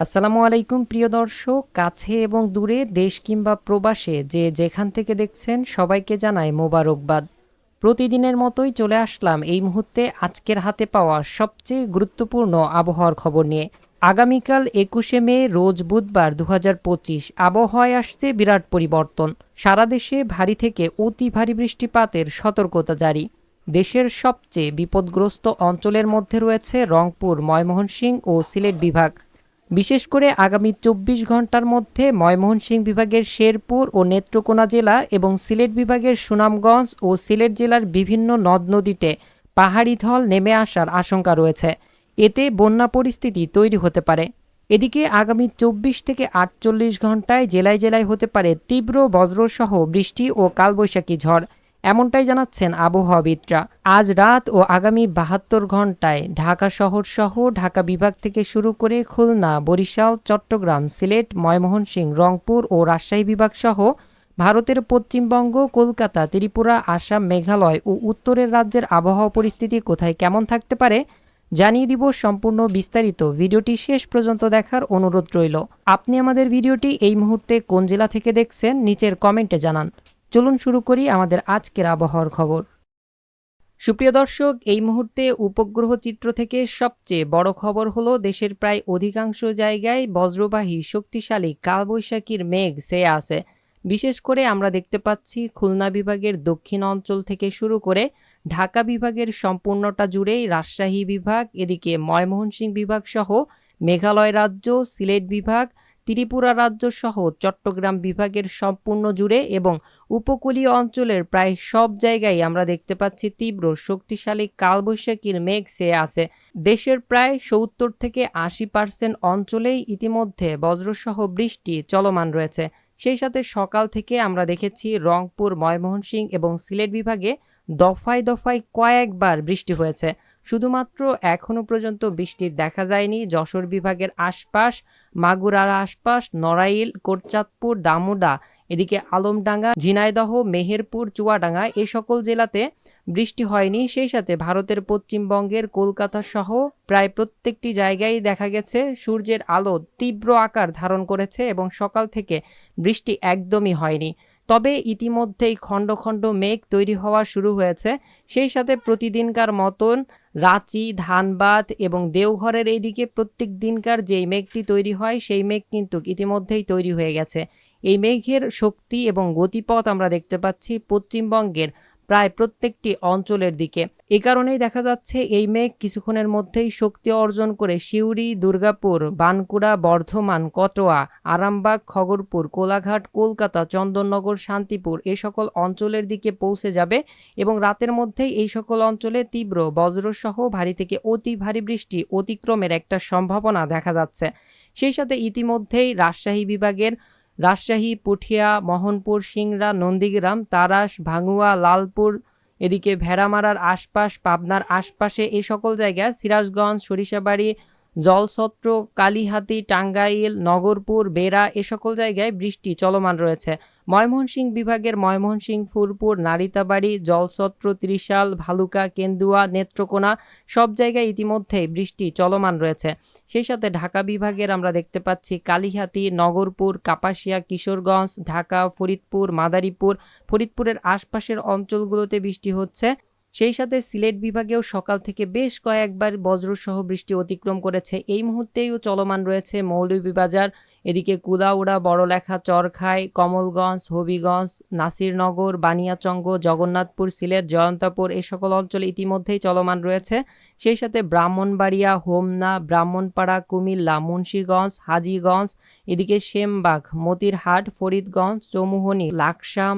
আসসালামু আলাইকুম, প্রিয় দর্শক। কাছে এবং দূরে দেশ কিংবা প্রবাসে যে যেখান থেকে দেখছেন, সবাইকে জানায় মোবারকবাদ। প্রতিদিনের মতোই চলে আসলাম এই মুহূর্তে আজকের হাতে পাওয়া সবচেয়ে গুরুত্বপূর্ণ আবহাওয়ার খবর নিয়ে। আগামীকাল একুশে মে, রোজ বুধবার দু হাজার পঁচিশ, আবহাওয়ায় আসছে বিরাট পরিবর্তন। সারা দেশে ভারী থেকে অতি ভারী বৃষ্টিপাতের সতর্কতা জারি। দেশের সবচেয়ে বিপদগ্রস্ত অঞ্চলের মধ্যে রয়েছে রংপুর, ময়মনসিংহ ও সিলেট বিভাগ। বিশেষ করে আগামী চব্বিশ ঘণ্টার মধ্যে ময়মনসিংহ বিভাগের শেরপুর ও নেত্রকোনা জেলা এবং সিলেট বিভাগের সুনামগঞ্জ ও সিলেট জেলার বিভিন্ন নদ নদীতে পাহাড়ি ঢল নেমে আসার আশঙ্কা রয়েছে। এতে বন্যা পরিস্থিতি তৈরি হতে পারে। এদিকে আগামী চব্বিশ থেকে আটচল্লিশ ঘন্টায় জেলায় জেলায় হতে পারে তীব্র বজ্রসহ বৃষ্টি ও কালবৈশাখী ঝড়। এমনটাই জানাচ্ছেন আবহাওয়াবিদরা। আজ রাত ও আগামী বাহাত্তর ঘন্টায় ঢাকা শহর সহ ঢাকা বিভাগ থেকে শুরু করে খুলনা, বরিশাল, চট্টগ্রাম, সিলেট, ময়মনসিংহ, রংপুর ও রাজশাহী বিভাগ সহ ভারতের পশ্চিমবঙ্গ, কলকাতা, ত্রিপুরা, আসাম, মেঘালয় ও উত্তরের রাজ্যের আবহাওয়া পরিস্থিতি কোথায় কেমন থাকতে পারে জানিয়ে দিব সম্পূর্ণ বিস্তারিত। ভিডিওটি শেষ পর্যন্ত দেখার অনুরোধ রইল। আপনি আমাদের ভিডিওটি এই মুহূর্তে কোন জেলা থেকে দেখছেন, নিচের কমেন্টে জানান। চলুন শুরু করি আমাদের আজকের আবহাওয়ার খবর। সুপ্রিয় দর্শক, এই মুহূর্তে উপগ্রহ চিত্র থেকে সবচেয়ে বড় খবর হলো দেশের প্রায় অধিকাংশ জায়গায় বজ্রবাহী শক্তিশালী কালবৈশাখীর মেঘ সেয়ে আছে। বিশেষ করে আমরা দেখতে পাচ্ছি খুলনা বিভাগের দক্ষিণ অঞ্চল থেকে শুরু করে ঢাকা বিভাগের সম্পূর্ণটা জুড়েই রাজশাহী বিভাগ, এদিকে ময়মনসিংহ বিভাগ সহ মেঘালয় রাজ্য, সিলেট বিভাগ ত্রিপুরা রাজ্য সহ চট্টগ্রাম বিভাগের সম্পূর্ণ জুড়ে এবং উপকূলীয় অঞ্চলের প্রায় সব জায়গায় আমরা দেখতে পাচ্ছি তীব্র শক্তিশালী কালবৈশাখীর মেঘ সেয়ে আছে। দেশের প্রায় সত্তর থেকে আশি পার্সেন্ট অঞ্চলেই ইতিমধ্যে বজ্রসহ বৃষ্টি চলমান রয়েছে। সেই সাথে সকাল থেকে আমরা দেখেছি রংপুর, ময়মনসিংহ এবং সিলেট বিভাগে দফায় দফায় কয়েকবার বৃষ্টি হয়েছে। শুধুমাত্র এখনও পর্যন্ত বৃষ্টি দেখা যায়নি। যশোর বিভাগের আশপাশ, মাগুরার আশপাশ, নড়াইল, কোটচাঁদপুর, দামোদা, এদিকে আলমডাঙ্গা, ঝিনাইদহ, মেহেরপুর, চুয়াডাঙ্গা এ সকল জেলাতে বৃষ্টি হয়নি। সেই সাথে ভারতের পশ্চিমবঙ্গের কলকাতা সহ প্রায় প্রত্যেকটি জায়গায় দেখা গেছে সূর্যের আলো তীব্র আকার ধারণ করেছে এবং সকাল থেকে বৃষ্টি একদমই হয়নি। তবে ইতিমধ্যেই খণ্ড খণ্ড মেঘ তৈরি হওয়া শুরু হয়েছে। সেই সাথে প্রতিদিনকার মতন রাঁচি, ধানবাদ এবং দেওঘরের এইদিকে প্রত্যেক দিনকার যেই মেঘটি তৈরি হয়, সেই মেঘ কিন্তু ইতিমধ্যেই তৈরি হয়ে গেছে। এই মেঘের শক্তি এবং গতিপথ আমরা দেখতে পাচ্ছি পশ্চিমবঙ্গের প্রায় প্রত্যেকটি অঞ্চলের দিকে। এ কারণেই দেখা যাচ্ছে এই মেঘ কিছুক্ষণের মধ্যেই শক্তি অর্জন করে সিউড়ি, দুর্গাপুর, বানকুড়া, বর্ধমান, কটোয়া, আরামবাগ, খগরপুর, কোলাঘাট, কলকাতা, চন্দননগর, শান্তিপুর এ সকল অঞ্চলের দিকে পৌঁছে যাবে এবং রাতের মধ্যেই এই সকল অঞ্চলে তীব্র বজ্রসহ ভারী থেকে অতি ভারী বৃষ্টি অতিক্রমের একটা সম্ভাবনা দেখা যাচ্ছে। সেই সাথে ইতিমধ্যেই রাজশাহী বিভাগের রাজশাহী, পুঠিয়া, মোহনপুর, সিংড়া, নন্দীগ্রাম, তারাস, ভাঙুয়া, লালপুর, এদিকে ভেড়ামারার আশপাশ, পাবনার আশপাশে এই সকল জায়গা সিরাজগঞ্জ, সরিষাবাড়ি জলছত্র, কালীহাতি, টাঙ্গাইল, নগরপুর, বেড়া এ সকল জায়গায় বৃষ্টি চলমান রয়েছে। ময়মনসিংহ বিভাগের ময়মনসিংহ ফুরপুর নারিতাবাড়ি, জলছত্র, ত্রিশাল, ভালুকা, কেন্দুয়া, নেত্রকোনা সব জায়গায় ইতিমধ্যেই বৃষ্টি চলমান রয়েছে। সেই সাথে ঢাকা বিভাগের আমরা দেখতে পাচ্ছি কালীহাতি, নগরপুর, কাপাসিয়া, কিশোরগঞ্জ, ঢাকা, ফরিদপুর, মাদারীপুর। ফরিদপুরের আশপাশের অঞ্চলগুলোতে বৃষ্টি হচ্ছে। সেই সাথে সিলেট বিভাগেও সকাল থেকে বেশ কয়েকবার বজ্রসহ বৃষ্টি অতিক্রম করেছে। এই মুহূর্তেও চলমান রয়েছে মৌলভীবাজার, এদিকে কুদাউড়া, বড়লেখা, চরখাই, কমলগঞ্জ, হবিগঞ্জ, নাসিরনগর, বানিয়াচঙ্গ, জগন্নাথপুর, সিলেট, জয়ন্তাপুর এই সকল অঞ্চলে ইতিমধ্যেই চলমান রয়েছে। সেই সাথে ব্রাহ্মণবাড়িয়া, হোমনা, ব্রাহ্মণপাড়া, কুমিল্লা, মুন্সীগঞ্জ, হাজিগঞ্জ, এদিকে সেমবাগ, মতিরহাট, ফরিদগঞ্জ, চৌমুহনী, লাকসাম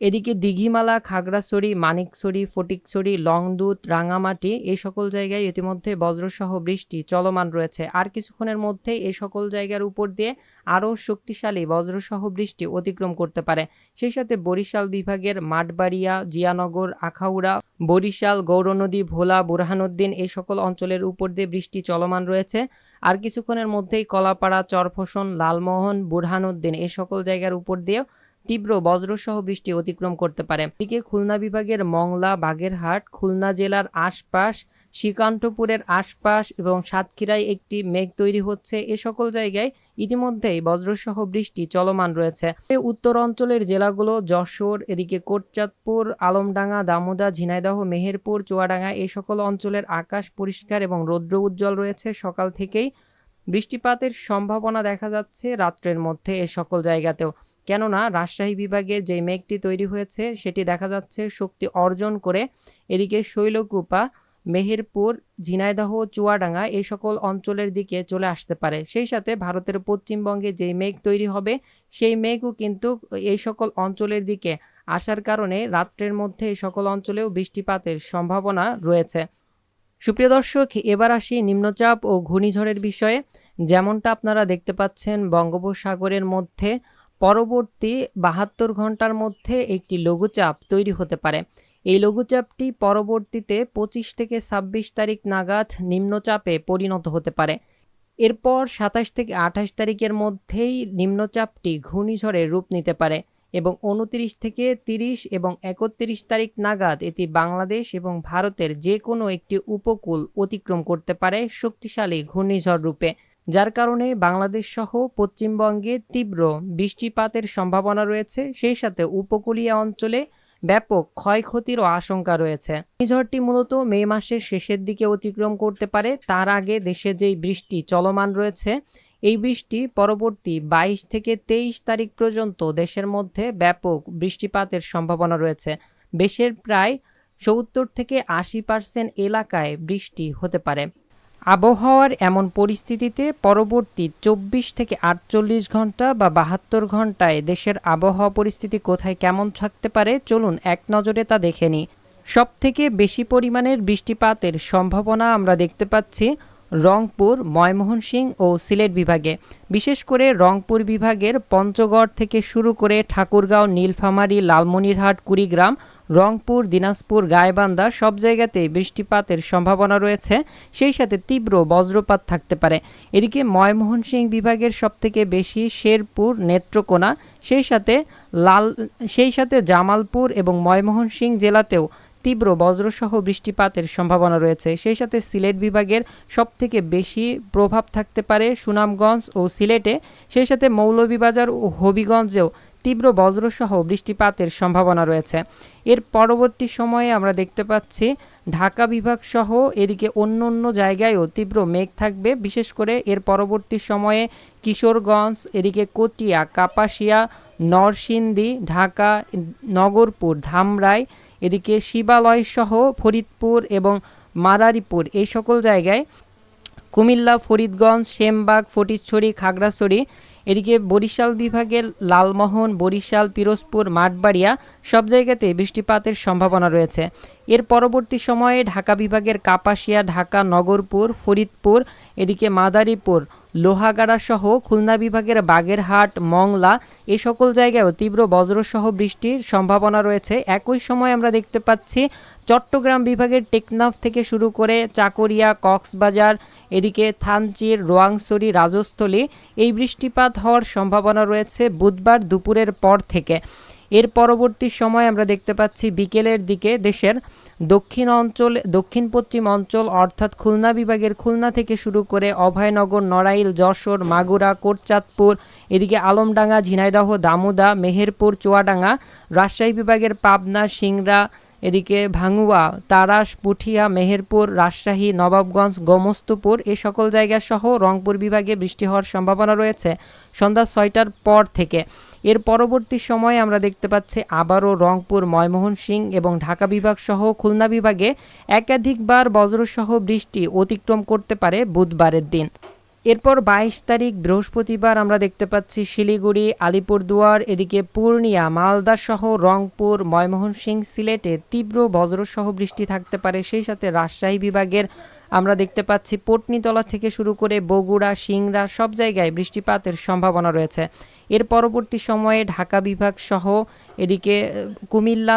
এদিকে দিঘিমালা, খাগড়াছড়ি, মানিকছড়ি, ফটিকছড়ি, লংদুত, রাঙামাটি এই সকল জায়গায় ইতিমধ্যে বজ্রসহ বৃষ্টি চলমান রয়েছে। আর কিছুক্ষণের মধ্যে এই সকল জায়গার উপর দিয়ে আরও শক্তিশালী বজ্রসহ বৃষ্টি অতিক্রম করতে পারে। সেই সাথে বরিশাল বিভাগের মাঠবাড়িয়া, জিয়ানগর, আখাউড়া, বরিশাল, গৌরনদী, ভোলা, বুরহানুদ্দিন এই সকল অঞ্চলের উপর দিয়ে বৃষ্টি চলমান রয়েছে। আর কিছুক্ষণের মধ্যেই কলাপাড়া, চরফসন, লালমোহন, বুরহানুদ্দিন এই সকল জায়গার উপর দিয়েও তীব্র বজ্রসহ বৃষ্টি অতিক্রম করতে পারে। এদিকে খুলনা বিভাগের মংলা, বাগেরহাট, খুলনা জেলার আশপাশ, শ্রীকান্তপুরের আশপাশ এবং সাতক্ষীরায় একটি মেঘ তৈরি হচ্ছে। এ সকল জায়গায় ইতিমধ্যেই বজ্রসহ বৃষ্টি চলমান রয়েছে। উত্তর অঞ্চলের জেলাগুলো যশোর, এদিকে কোটচাঁদপুর, আলমডাঙ্গা, দামোদা, ঝিনাইদহ, মেহেরপুর, চুয়াডাঙ্গা এই সকল অঞ্চলের আকাশ পরিষ্কার এবং রৌদ্র উজ্জ্বল রয়েছে। সকাল থেকেই বৃষ্টিপাতের সম্ভাবনা দেখা যাচ্ছে রাত্রের মধ্যে এ সকল জায়গাতেও। কেননা রাজশাহী বিভাগে যে মেঘটি তৈরি হয়েছে, সেটি দেখা যাচ্ছে শক্তি অর্জন করে। এদিকে শৈলকুপা, মেহেরপুর, ঝিনাইদহ, চুয়াডাঙ্গা এই সকল অঞ্চলের দিকে চলে আসতে পারে। সেই সাথে ভারতের পশ্চিমবঙ্গে যেই মেঘ তৈরি হবে, সেই মেঘও কিন্তু এই সকল অঞ্চলের দিকে আসার কারণে রাত্রের মধ্যে এই সকল অঞ্চলেও বৃষ্টিপাতের সম্ভাবনা রয়েছে। সুপ্রিয় দর্শক, এবার আসি নিম্নচাপ ও ঘূর্ণিঝড়ের বিষয়ে। যেমনটা আপনারা দেখতে পাচ্ছেন, বঙ্গোপসাগরের মধ্যে পরবর্তী বাহাত্তর ঘণ্টার মধ্যে একটি লঘুচাপ তৈরি হতে পারে। এই লঘুচাপটি পরবর্তীতে পঁচিশ থেকে ছাব্বিশ তারিখ নাগাদ নিম্নচাপে পরিণত হতে পারে। এরপর সাতাশ থেকে আঠাশ তারিখের মধ্যেই নিম্নচাপটি ঘূর্ণিঝড়ের রূপ নিতে পারে এবং উনত্রিশ থেকে তিরিশ এবং একত্রিশ তারিখ নাগাদ এটি বাংলাদেশ এবং ভারতের যে কোনো একটি উপকূল অতিক্রম করতে পারে শক্তিশালী ঘূর্ণিঝড় রূপে। যার কারণে বাংলাদেশ সহ পশ্চিমবঙ্গে তীব্র বৃষ্টিপাতের সম্ভাবনা রয়েছে, সেই সাথে উপকূলীয় অঞ্চলে ব্যাপক ক্ষয়ক্ষতিরও আশঙ্কা রয়েছে। ঘূর্ণিঝড়টি মূলত মে মাসের শেষের দিকে অতিক্রম করতে পারে, তার আগে দেশে যেই বৃষ্টি চলমান রয়েছে, এই বৃষ্টি পরবর্তী বাইশ থেকে তেইশ তারিখ পর্যন্ত দেশের মধ্যে ব্যাপক বৃষ্টিপাতের সম্ভাবনা রয়েছে। দেশের প্রায় সত্তর থেকে আশি পার্সেন্ট এলাকায় বৃষ্টি হতে পারে। আবহাওয়ার এমন পরিস্থিতিতে পরবর্তী চব্বিশ থেকে আটচল্লিশ ঘণ্টা বা বাহাত্তর ঘন্টায় দেশের আবহাওয়া পরিস্থিতি কোথায় কেমন থাকতে পারে চলুন এক নজরে তা দেখে নিই। সবথেকে বেশি পরিমাণের বৃষ্টিপাতের সম্ভাবনা আমরা দেখতে পাচ্ছি রংপুর ময়মোহনসিং ও সিলেট বিভাগে। বিশেষ করে রংপুর বিভাগের পঞ্চগড় থেকে শুরু করে ঠাকুরগাঁও, নীলফামারী, লালমনিরহাট, কুড়িগ্রাম, রংপুর, দিনাজপুর, গাইবান্ধা সব জায়গাতে বৃষ্টিপাতের সম্ভাবনা রয়েছে। সেই সাথে তীব্র বজ্রপাত থাকতে পারে। এদিকে ময়মোহনসিং বিভাগের সবথেকে বেশি শেরপুর, নেত্রকোনা, সেই সাথে লাল, সেই সাথে জামালপুর এবং ময়মোহনসিং জেলাতেও তীব্র বজ্রসহ বৃষ্টিপাতের সম্ভাবনা রয়েছে। সেই সাথে সিলেট বিভাগের সবথেকে বেশি প্রভাব থাকতে পারে সুনামগঞ্জ ও সিলেটে। সেই সাথে মৌলভীবাজার ও হবিগঞ্জেও তীব্র বজ্রসহ বৃষ্টিপাতের সম্ভাবনা রয়েছে। এর পরবর্তী সময়ে আমরা দেখতে পাচ্ছি ঢাকা বিভাগ সহ এদিকে অন্য অন্য জায়গায়ও তীব্র মেঘ থাকবে। বিশেষ করে এর পরবর্তী সময়ে কিশোরগঞ্জ, এদিকে কটিয়া, কাপাসিয়া, নরসিংদী, ঢাকা, নগরপুর, ধামরাই এদিকে শিবালয়সহ ফরিদপুর এবং মাদারীপুর এই সকল জায়গায় কুমিল্লা ফরিদগঞ্জ সেমবাগ ফটিকছড়ি খাগড়াছড়ি এদিকে বরিশাল বিভাগের লালমোহন, বরিশাল, পিরোজপুর, মাঠবাড়িয়া সব জায়গাতে বৃষ্টিপাতের সম্ভাবনা রয়েছে। এর পরবর্তী সময়ে ঢাকা বিভাগের কাপাসিয়া, ঢাকা, নগরপুর, ফরিদপুর, এদিকে মাদারীপুর, লোহাগাড়া সহ খুলনা বিভাগের বাগেরহাট, মংলা এ সকল জায়গায়ও তীব্র বজ্রসহ বৃষ্টির সম্ভাবনা রয়েছে। একই সময় আমরা দেখতে পাচ্ছি চট্টগ্রাম বিভাগের টেকনাফ থেকে শুরু করে চাকরিয়া, কক্সবাজার, এদিকে থানচির রোয়াংছড়ি, রাজস্থলী এই বৃষ্টিপাত হওয়ার সম্ভাবনা রয়েছে বুধবার দুপুরের পর থেকে। এর পরবর্তী সময় আমরা দেখতে পাচ্ছি বিকেলের দিকে দেশের দক্ষিণ অঞ্চল, দক্ষিণ পশ্চিম অঞ্চল অর্থাৎ খুলনা বিভাগের খুলনা থেকে শুরু করে অভয়নগর, নড়াইল, যশোর, মাগুরা, কোটচাঁদপুর, এদিকে আলমডাঙ্গা, ঝিনাইদহ, দামোদা, মেহেরপুর, চুয়াডাঙ্গা, রাজশাহী বিভাগের পাবনা, সিংড়া এদিকে ভাঙুয়া তারাস পুঠিয়া, মেহেরপুর, রাজশাহী, নবাবগঞ্জ, গোমস্তুপুর এ সকল জায়গা সহ রংপুর বিভাগে বৃষ্টি হওয়ার সম্ভাবনা রয়েছে সন্ধ্যা ছয়টার পর থেকে। এর পরবর্তী সময়ে আমরা দেখতে পাচ্ছি আবারও রংপুর ময়মোহন সিং এবং ঢাকা বিভাগ সহ খুলনা বিভাগে একাধিকবার বজ্রসহ বৃষ্টি অতিক্রম করতে পারে বুধবারের দিন। এরপর বাইশ তারিখ বৃহস্পতিবার আমরা দেখতে পাচ্ছি শিলিগুড়ি, আলিপুরদুয়ার, এদিকে পূর্ণিয়া, মালদা সহ রংপুর ময়মোহনসিং সিলেটে তীব্র বজ্রসহ বৃষ্টি থাকতে পারে। সেই সাথে রাজশাহী বিভাগের আমরা দেখতে পাচ্ছি পটনিতলা থেকে শুরু করে বগুড়া, সিংড়া সব জায়গায় বৃষ্টিপাতের সম্ভাবনা রয়েছে। এর পরবর্তী সময়ে ঢাকা বিভাগ সহ এদিকে, কুমিল্লা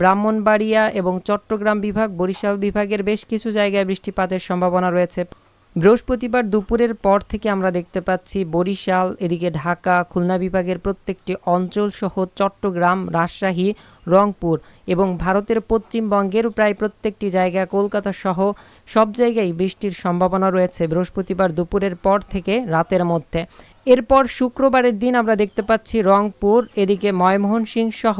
ব্রাহ্মণবাড়িয়া এবং চট্টগ্রাম বিভাগ, বরিশাল বিভাগের বেশ কিছু জায়গায় বৃষ্টিপাতের সম্ভাবনা রয়েছে। বৃহস্পতিবার দুপুরের পর থেকে আমরা দেখতে পাচ্ছি বরিশাল, এদিকে ঢাকা, খুলনা বিভাগের প্রত্যেকটি অঞ্চল সহ চট্টগ্রাম, রাজশাহী, রংপুর এবং ভারতের পশ্চিমবঙ্গের প্রায় প্রত্যেকটি জায়গা কলকাতা সহ সব জায়গায় বৃষ্টির সম্ভাবনা রয়েছে বৃহস্পতিবার দুপুরের পর থেকে রাতের মধ্যে। এরপর শুক্রবারের দিন আমরা দেখতে পাচ্ছি রংপুর, এদিকে ময়মোহন সিং সহ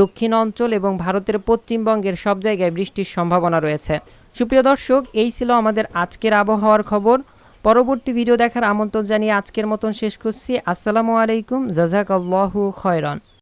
দক্ষিণ অঞ্চল এবং ভারতের পশ্চিমবঙ্গের সব জায়গায় বৃষ্টির সম্ভাবনা রয়েছে। সুপ্রিয় দর্শক, এই ছিল আমাদের আজকের আবহাওয়ার খবর। পরবর্তী ভিডিও দেখার আমন্ত্রণ জানিয়ে আজকের মতন শেষ করছি। আসসালামু আলাইকুম, জাজাকাল্লাহু খয়রন।